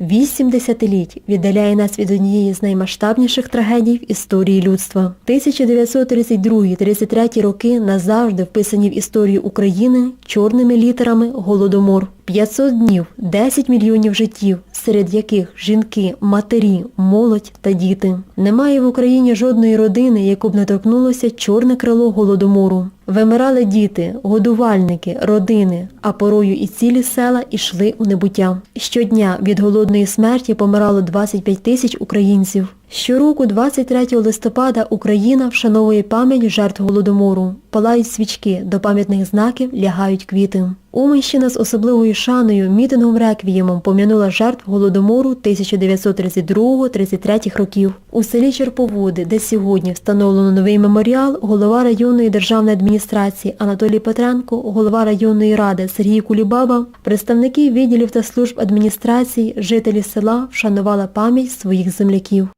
Вісім десятиліть віддаляє нас від однієї з наймасштабніших трагедій в історії людства. 1932-33 роки назавжди вписані в історію України чорними літерами Голодомор. 500 днів, 10 мільйонів життів, серед яких жінки, матері, молодь та діти. Немає в Україні жодної родини, яку б не торкнулося чорне крило голодомору. Вимирали діти, годувальники, родини, а порою і цілі села йшли у небуття. Щодня від голодної смерті помирало 25 тисяч українців. Щороку, 23 листопада, Україна вшановує пам'ять жертв голодомору. Палають свічки, до пам'ятних знаків лягають квіти. Уманщина з особливою шаною мітингом реквіємом пом'янула жертв голодомору 1932-33 років. У селі Черповоди, де сьогодні встановлено новий меморіал, голова районної державної адміністрації Анатолій Петренко, голова районної ради Сергій Кулібаба, представники відділів та служб адміністрації, жителі села вшанували пам'ять своїх земляків.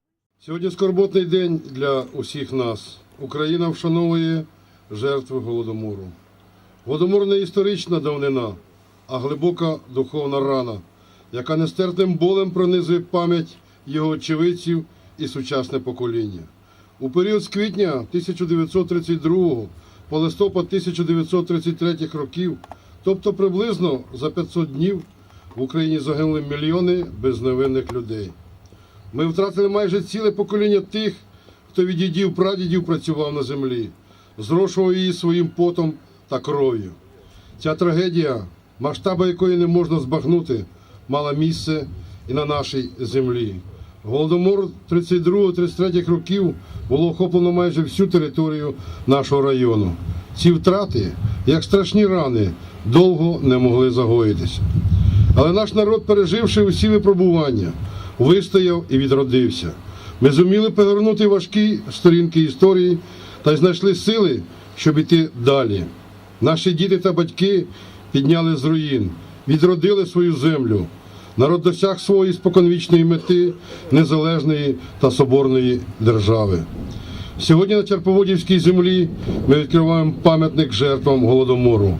Сьогодні скорботний день для усіх нас. Україна вшановує жертви голодомору. Голодомор не історична давнина, а глибока духовна рана, яка нестерпним болем пронизує пам'ять його очевидців і сучасне покоління. У період з квітня 1932 по листопад 1933 років, тобто приблизно за 500 днів, в Україні загинули мільйони безневинних людей. Ми втратили майже ціле покоління тих, хто від дідів прадідів працював на землі, зрошував її своїм потом та кров'ю. Ця трагедія, масштаби якої не можна збагнути, мала місце і на нашій землі. Голодомор 32-33 років було охоплено майже всю територію нашого району. Ці втрати, як страшні рани, довго не могли загоїтися. Але наш народ, переживши усі випробування, вистояв і відродився. Ми зуміли повернути важкі сторінки історії та й знайшли сили, щоб іти далі. Наші діти та батьки підняли з руїн, відродили свою землю. Народ досяг своєї споконвічної мети незалежної та соборної держави. Сьогодні на Черповодівській землі ми відкриваємо пам'ятник жертвам голодомору.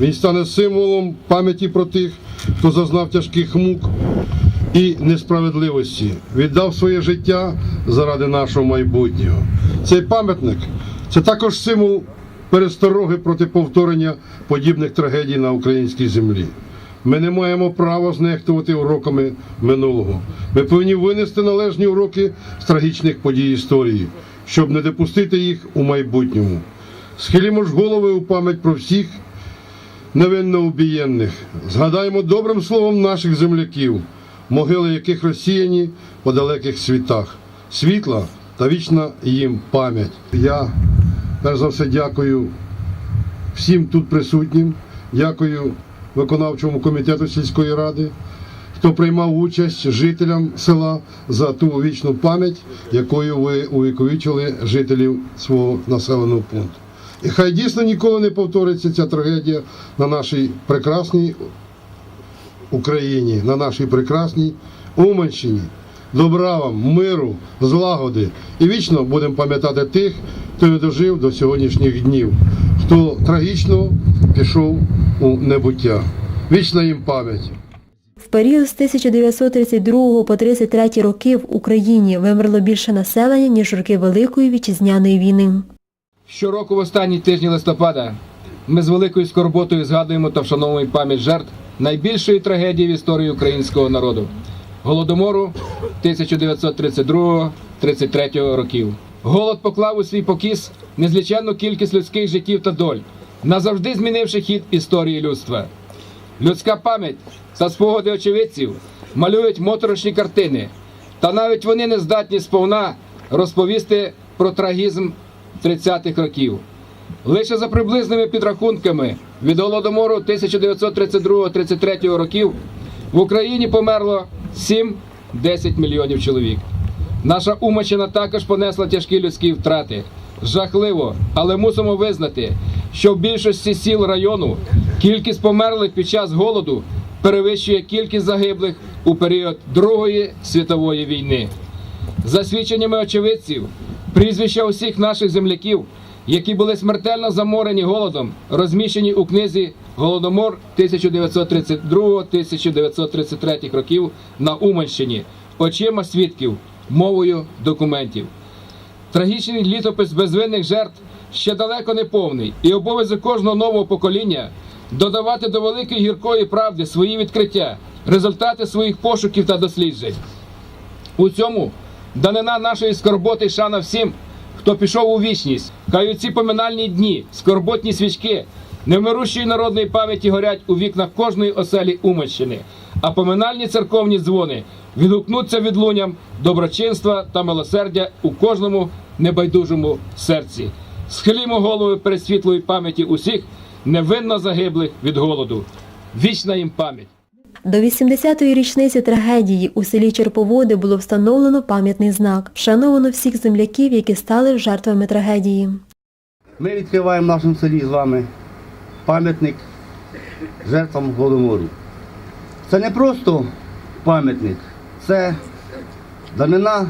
Він стане символом пам'яті про тих, хто зазнав тяжких мук і несправедливості, віддав своє життя заради нашого майбутнього. Цей пам'ятник це також символ перестороги проти повторення подібних трагедій на українській землі. Ми не маємо права знехтувати уроками минулого. Ми повинні винести належні уроки з трагічних подій історії, щоб не допустити їх у майбутньому. Схилімо ж голови у пам'ять про всіх невинно убієнних. Згадаємо добрим словом наших земляків, могили яких розсіяні по далеких світах. Світла та вічна їм пам'ять. Я перш за все дякую всім тут присутнім, дякую виконавчому комітету сільської ради, хто приймав участь жителям села за ту вічну пам'ять, якою ви увіковічили жителів свого населеного пункту. І хай дійсно ніколи не повториться ця трагедія на нашій прекрасній Україні, на нашій прекрасній Уманщині. Добра вам, миру, злагоди. І вічно будемо пам'ятати тих, хто не дожив до сьогоднішніх днів, хто трагічно пішов у небуття. Вічна їм пам'ять. В період з 1932 по 33 роки в Україні вимерло більше населення, ніж роки Великої вітчизняної війни. Щороку в останні тижні листопада ми з великою скорботою згадуємо та вшановуємо пам'ять жертв найбільшої трагедії в історії українського народу голодомору 1932-33 років. Голод поклав у свій покіс незліченну кількість людських життів та доль, назавжди змінивши хід історії людства. Людська пам'ять та спогади очевидців малюють моторошні картини, та навіть вони не здатні сповна розповісти про трагізм 30-х років. Лише за приблизними підрахунками від голодомору 1932-33 років в Україні померло 7-10 мільйонів чоловік. Наша Умачина також понесла тяжкі людські втрати. Жахливо, але мусимо визнати, що в більшості сіл району кількість померлих під час голоду перевищує кількість загиблих у період Другої світової війни. За свідченнями очевидців, прізвища усіх наших земляків, які були смертельно заморені голодом, розміщені у книзі Голодомор 1932-1933 років на Уманщині, очима свідків, мовою документів. Трагічний літопис безвинних жертв ще далеко не повний, і обов'язок кожного нового покоління додавати до великої гіркої правди свої відкриття, результати своїх пошуків та досліджень. У цьому данина нашої скорботи шана всім, хто пішов у вічність. Хай у ці поминальні дні, скорботні свічки, невмирущої народної пам'яті горять у вікнах кожної оселі Уманщини, а поминальні церковні дзвони відгукнуться відлунням доброчинства та милосердя у кожному небайдужому серці. Схилімо голови перед світлої пам'яті усіх невинно загиблих від голоду. Вічна їм пам'ять! До 80-ї річниці трагедії у селі Черповоди було встановлено пам'ятний знак. Вшановано всіх земляків, які стали жертвами трагедії. Ми відкриваємо в нашому селі з вами пам'ятник жертвам Голодомору. Це не просто пам'ятник, це данина,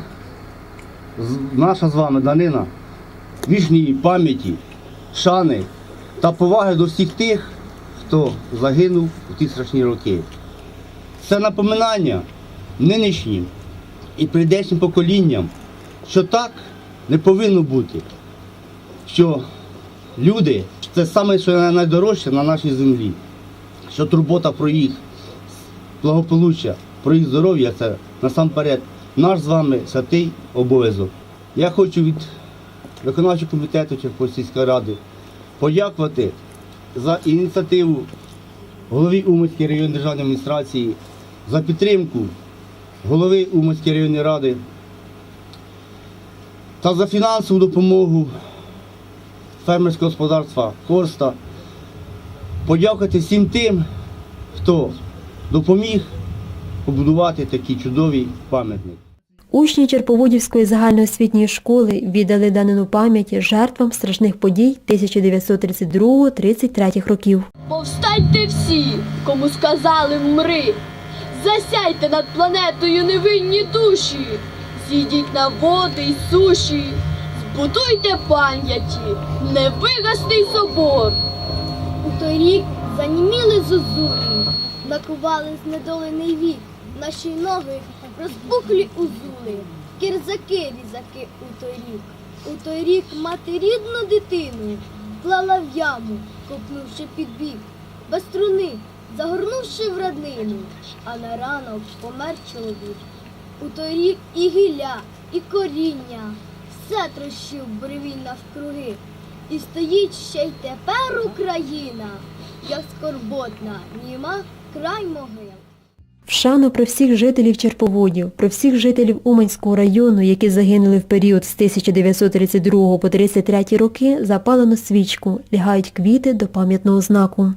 наша з вами данина вічній пам'яті, шани та поваги до всіх тих, хто загинув у ті страшні роки. Це напоминання нинішнім і прийдешнім поколінням, що так не повинно бути що люди це саме що найдорожче на нашій землі. Що турбота про їх благополуччя, про їх здоров'я це насамперед наш з вами святий обов'язок. Я хочу від виконавчого комітету Черкосійської ради подякувати за ініціативу голові Уманської районної державної адміністрації, за підтримку голови Уманської районної ради та за фінансову допомогу фермерського господарства Корста. Подякувати всім тим, хто допоміг побудувати такий чудовий пам'ятник. Учні Черповодівської загальноосвітньої школи віддали данину пам'яті жертвам страшних подій 1932-33 років. Повстаньте всі, кому сказали мри. Засяйте над планетою невинні душі, зійдіть на води й суші, збудуйте пам'яті, невигасний собор. У той рік заніміли зозулі, накували знедолений вік, наші ноги розбухлі узули, кирзаки різаки у той рік. У той рік мати рідну дитину. Клала в яму, копнувши під бік, без струни, загорнувши в раднину, а на ранок помер чоловік. У той рік і гілля, і коріння, все трощив бревінь навкруги. І стоїть ще й тепер Україна, як скорботна, німа край могил. Вшану про всіх жителів Черповодів, про всіх жителів Уманського району, які загинули в період з 1932 по 33 роки, запалено свічку, лягають квіти до пам'ятного знаку.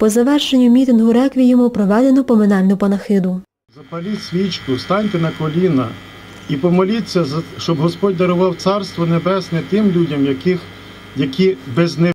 По завершенню мітингу реквієму проведено поминальну панахиду. Запаліть свічку, станьте на коліна і помоліться, щоб Господь дарував Царство Небесне тим людям, яких, які без